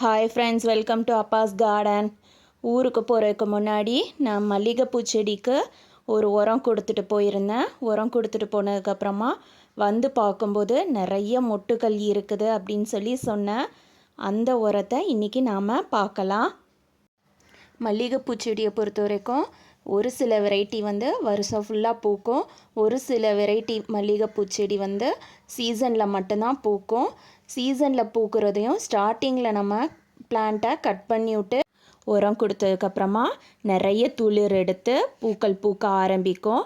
Hi friends welcome to Abbas garden ஊருக்கு போகிறதுக்கு முன்னாடி நான் மல்லிகைப்பூ செடிக்கு ஒரு உரம் கொடுத்துட்டு போயிருந்தேன். உரம் கொடுத்துட்டு போனதுக்கப்புறமா வந்து பார்க்கும்போது நிறைய மொட்டுக்கள் இருக்குது அப்படின்னு சொல்லி சொன்னேன். அந்த உரத்தை இன்றைக்கி நாம் பார்க்கலாம். மல்லிகைப்பூ செடியை பொறுத்த வரைக்கும் ஒரு சில வெரைட்டி வந்து வருஷம் ஃபுல்லாக பூக்கும். ஒரு சில வெரைட்டி மல்லிகைப்பூ செடி வந்து சீசனில் மட்டும்தான் பூக்கும். சீசனில் பூக்கிறதையும் ஸ்டார்டிங்கில் நம்ம பிளான்ட்டை கட் பண்ணிவிட்டு உரம் கொடுத்ததுக்கப்புறமா நிறைய துளிர் எடுத்து பூக்கள் பூக்க ஆரம்பிக்கும்.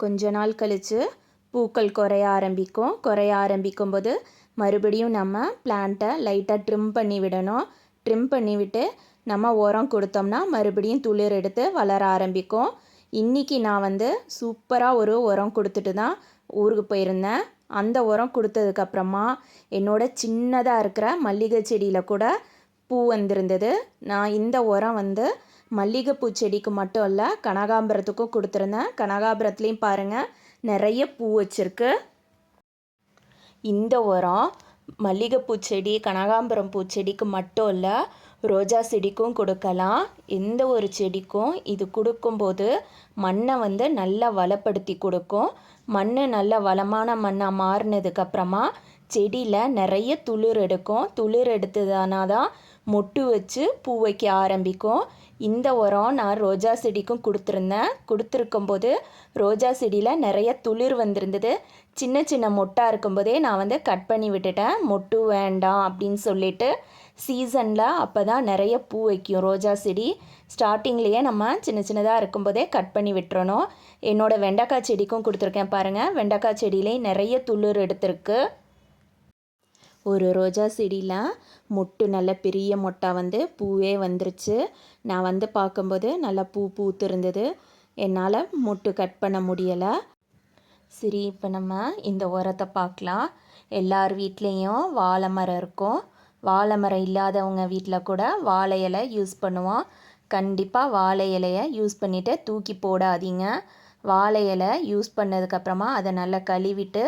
கொஞ்ச நாள் கழித்து பூக்கள் குறைய ஆரம்பிக்கும். குறைய ஆரம்பிக்கும் போது மறுபடியும் நம்ம பிளான்ட்டை லைட்டாக ட்ரிம் பண்ணி விடணும். ட்ரிம் பண்ணிவிட்டு நம்ம உரம் கொடுத்தோம்னா மறுபடியும் துளிர் எடுத்து வளர ஆரம்பிக்கும். இன்றைக்கி நான் வந்து சூப்பராக ஒரு உரம் கொடுத்துட்டு தான் ஊருக்கு போயிருந்தேன். அந்த உரம் கொடுத்ததுக்கப்புறமா என்னோட சின்னதாக இருக்கிற மல்லிகை செடியில் கூட பூ வந்திருந்தது. நான் இந்த உரம் வந்து மல்லிகைப்பூ செடிக்கு மட்டும் இல்லை கனகாம்பரத்துக்கும் கொடுத்துருந்தேன். கனகாம்பரத்துலேயும் பாருங்கள் நிறைய பூ வச்சுருக்கு. இந்த உரம் மல்லிகைப்பூ செடி கனகாம்பரம் பூச்செடிக்கு மட்டும் இல்லை ரோஜா செடிக்கும் கொடுக்கலாம். எந்த ஒரு செடிக்கும் இது கொடுக்கும்போது மண்ணை வந்து நல்லா வளப்படுத்தி கொடுக்கும். மண் நல்ல வளமான மண்ணாக மாறினதுக்கப்புறமா செடியில் நிறைய துளிர் எடுக்கும். துளிர் எடுத்ததுனா தான் மொட்டு வச்சு பூ வைக்க ஆரம்பிக்கும். இந்த உரம் நான் ரோஜா செடிக்கும் கொடுத்துருந்தேன். கொடுத்துருக்கும் போது ரோஜா செடியில் நிறைய துளிர் வந்திருந்தது. சின்ன சின்ன மொட்டாக இருக்கும்போதே நான் வந்து கட் பண்ணி விட்டுட்டேன். மொட்டு வேண்டாம் அப்படின்னு சொல்லிட்டு சீசனில் அப்போ தான் நிறைய பூ வைக்கும். ரோஜா செடி ஸ்டார்டிங்லேயே நம்ம சின்ன சின்னதாக இருக்கும்போதே கட் பண்ணி விட்டுறணும். என்னோடய வெண்டைக்காய் செடிக்கும் கொடுத்துருக்கேன் பாருங்கள் வெண்டைக்காய் செடியிலையும் நிறைய துளிர் எடுத்திருக்கு. ஒரு ரோஜா செடியில் மொட்டு நல்ல பெரிய மொட்டாக வந்து பூவே வந்துருச்சு. நான் வந்து பார்க்கும்போது நல்லா பூ பூத்து இருந்தது என்னால் மொட்டு கட் பண்ண முடியலை. சரி இப்போ நம்ம இந்த உரத்தை பார்க்கலாம். எல்லார் வீட்லேயும் வாழை மரம் இருக்கும். வாழை மரம் இல்லாதவங்க வீட்டில் கூட வாழை இலை யூஸ் பண்ணுவோம். கண்டிப்பாக வாழை இலையை யூஸ் பண்ணிவிட்டு தூக்கி போடாதீங்க. வாழை இலை யூஸ் பண்ணதுக்கப்புறமா அதை நல்லா கழுவிட்டு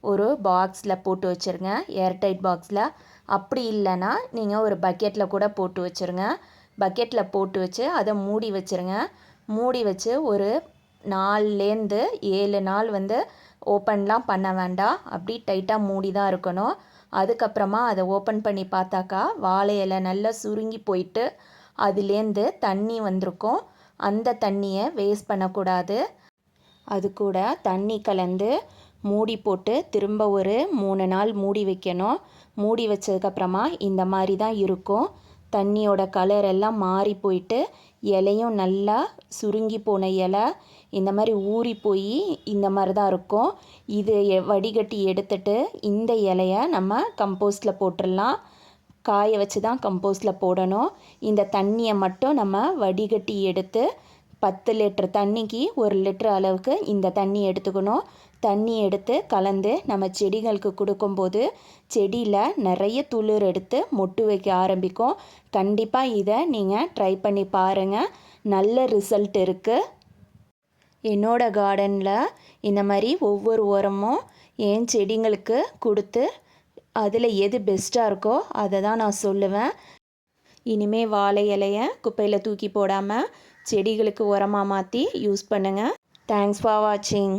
ஒரு பாக்ஸில் போட்டு வச்சுருங்க. ஏர்டைட் பாக்ஸில் அப்படி இல்லைன்னா நீங்கள் ஒரு பக்கெட்டில் கூட போட்டு வச்சுருங்க. பக்கெட்டில் போட்டு வச்சு அதை மூடி வச்சுருங்க. மூடி வச்சு ஒரு நாலுலேருந்து ஏழு நாள் வந்து ஓப்பன்லாம் பண்ண வேண்டாம் அப்படி டைட்டாக மூடி தான் இருக்கணும். அதுக்கப்புறமா அதை ஓப்பன் பண்ணி பார்த்தாக்கா வாழை இலை நல்லா சுருங்கி போயிட்டு அதுலேருந்து தண்ணி வந்திருக்கும். அந்த தண்ணியை வேஸ்ட் பண்ணக்கூடாது. அது கூட தண்ணி கலந்து மூடி போட்டு திரும்ப ஒரு மூணு நாள் மூடி வைக்கணும். மூடி வச்சதுக்கப்புறமா இந்த மாதிரி தான் இருக்கும். தண்ணியோட கலர் எல்லாம் மாறி போயிட்டு இலையும் நல்லா சுருங்கி போன இலை இந்த மாதிரி ஊறி போய் இந்த மாதிரி தான் இருக்கும். இது வடிகட்டி எடுத்துட்டு இந்த இலையை நம்ம கம்போஸ்டில் போட்டுடலாம். காய வச்சு தான் கம்போஸ்டில் போடணும். இந்த தண்ணியை மட்டும் நம்ம வடிகட்டி எடுத்து பத்து லிட்டர் தண்ணிக்கு ஒரு லிட்டர் அளவுக்கு இந்த தண்ணி எடுத்துக்கணும். தண்ணி எடுத்து கலந்து நம்ம செடிகளுக்கு கொடுக்கும்போது செடியில் நிறைய துளிர் எடுத்து மொட்டு வைக்க ஆரம்பிக்கும். கண்டிப்பாக இதை நீங்கள் ட்ரை பண்ணி பாருங்கள் நல்ல ரிசல்ட் இருக்குது என்னோடய கார்டனில் இந்த மாதிரி ஒவ்வொரு உரமும் என் செடிங்களுக்கு கொடுத்து அதில் எது பெஸ்ட்டாக இருக்கோ அதை தான் நான் சொல்லுவேன். இனிமேல் வாழை இலையை குப்பையில் தூக்கி போடாமல் செடிகளுக்கு உரமாக மாற்றி யூஸ் பண்ணுங்கள் தேங்க்ஸ் ஃபார் வாட்சிங்